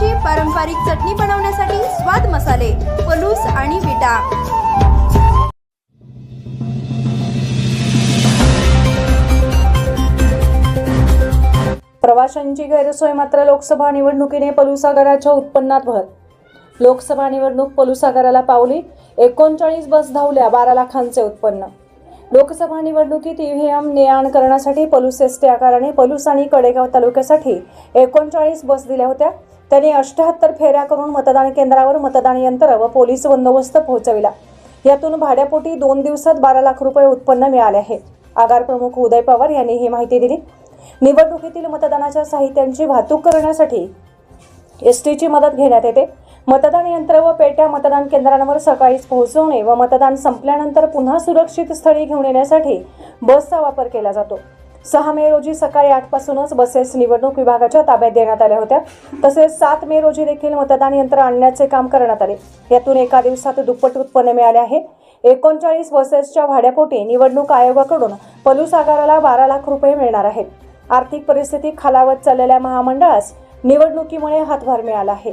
चवीची पारंपरिक चटणी बनवण्यासाठी स्वाद मसाले पलूस आणि विटा. प्रवाशांची गैरसोय मात्र लोकसभा निवडणुकीने पलुसागराच्या उत्पन्नात भर. लोकसभा निवडणूक पलुसागराला पावली एकोणचाळीस बस धावल्या बारा लाखांचे उत्पन्न. लोकसभा निवडणुकीत ईव्हीएम ने आण करण्यासाठी पलूस एस टी आकाराने पलूस आणि कडेगाव तालुक्यासाठी एकोणचाळीस बस दिल्या होत्या. त्यांनी अष्टाहत्तर फेऱ्या करून मतदान केंद्रावर मतदान यंत्र व पोलीस बंदोबस्त पोहोचविला. यातून भाड्यापोटी दोन दिवसात बारा लाख रुपये उत्पन्न मिळाले आहे. आगार प्रमुख उदय पवार यांनी ही माहिती दिली. निवडणुकीतील मतदानाच्या साहित्यांची वाहतूक करण्यासाठी एस टीची मदत घेण्यात येते. मतदान यंत्र व पेट्या मतदान केंद्रांवर सकाळीच पोहोचवणे व मतदान संपल्यानंतर पुन्हा सुरक्षित स्थळी घेऊन येण्यासाठी बसचा वापर केला जातो. सहा मे रोजी सकाळी आठपासूनच बसेस निवडणूक विभागाच्या ताब्यात देण्यात आल्या होत्या. तसेच सात मे रोजी देखील मतदान यंत्र आणण्याचे काम करण्यात आले. यातून एका दिवसात दुप्पट उत्पन्न मिळाले आहे. एकोणचाळीस बसेसच्या भाड्यापोटी निवडणूक आयोगाकडून पलूस आगाराला बारा लाख रुपये मिळणार आहेत. आर्थिक परिस्थिती खालावत चाललेल्या महामंडळास निवडणुकीमुळे हातभार मिळाला आहे.